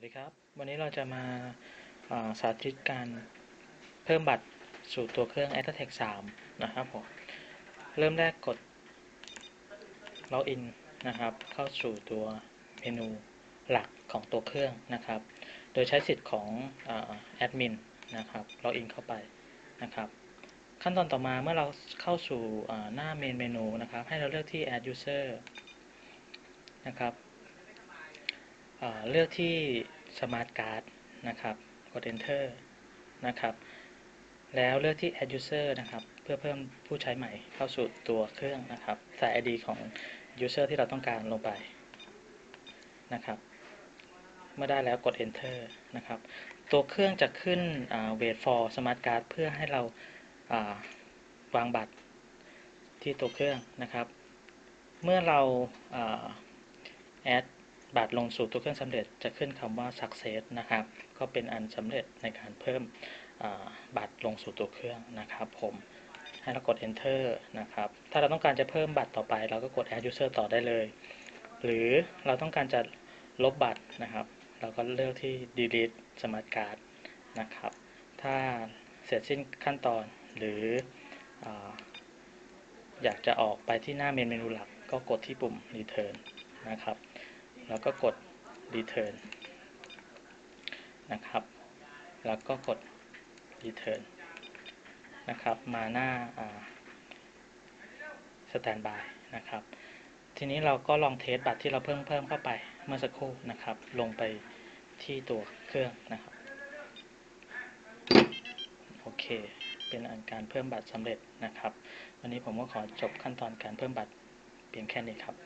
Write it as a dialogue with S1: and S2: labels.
S1: สวัสดีครับ วันนี้เราจะมาาสาธิตการเพิ่มบัตรสู่ตัวเครื่อง a t t e c 3 นะครับผม เริ่มแรกกด Login นะครับ เข้าสู่ตัวเมนูหลักของตัวเครื่องนะครับ โดยใช้สิทธิ์ของแอดมินนะครับ Login เข้าไปนะครับ ขั้นตอนต่อมาเมื่อเราเข้าสู่หน้าเมนเมนูนะครับ ให้เราเลือกที่ add user นะครับ เลือกที่ Smart Card นะครับ กด Enter นะครับ แล้วเลือกที่ Add User นะครับ เพื่อเพิ่มผู้ใช้ใหม่เข้าสู่ตัวเครื่องนะครับ ใส่ ID ของ User ที่เราต้องการลงไปนะครับ เมื่อได้แล้วกด Enter นะครับ ตัวเครื่องจะขึ้น Wait for Smart Card เพื่อให้เราวางบัตรที่ตัวเครื่องนะครับ เมื่อเรา add บัตรลงสู่ตัวเครื่องสำเร็จจะขึ้นคำว่า success นะครับ ก็เป็นอันสำเร็จในการเพิ่มบัตรลงสู่ตัวเครื่องนะครับ ผมให้เรากด enter นะครับ ถ้าเราต้องการจะเพิ่มบัตรต่อไป เราก็กด add user ต่อได้เลย หรือเราต้องการจะลบบัตรนะครับ เราก็เลือกที่ delete smart card นะครับ ถ้าเสร็จสิ้นขั้นตอนหรือออยากจะออกไปที่หน้าเมนเมนูหลัก ก็กดที่ปุ่ม return นะครับ แล้วก็กด return นะครับ แล้วก็กด return นะครับ มาหน้า standby นะครับ ทีนี้เราก็ลองเทสบัตรที่เราเพิ่มเพิ่มเข้าไปเมื่อสักครู่นะครับ ลงไปที่ตัวเครื่องนะครับ โอเค เป็นอันการเพิ่มบัตรสำเร็จนะครับ วันนี้ผมก็ขอจบขั้นตอนการเพิ่มบัตรเพียงแค่นี้ครับ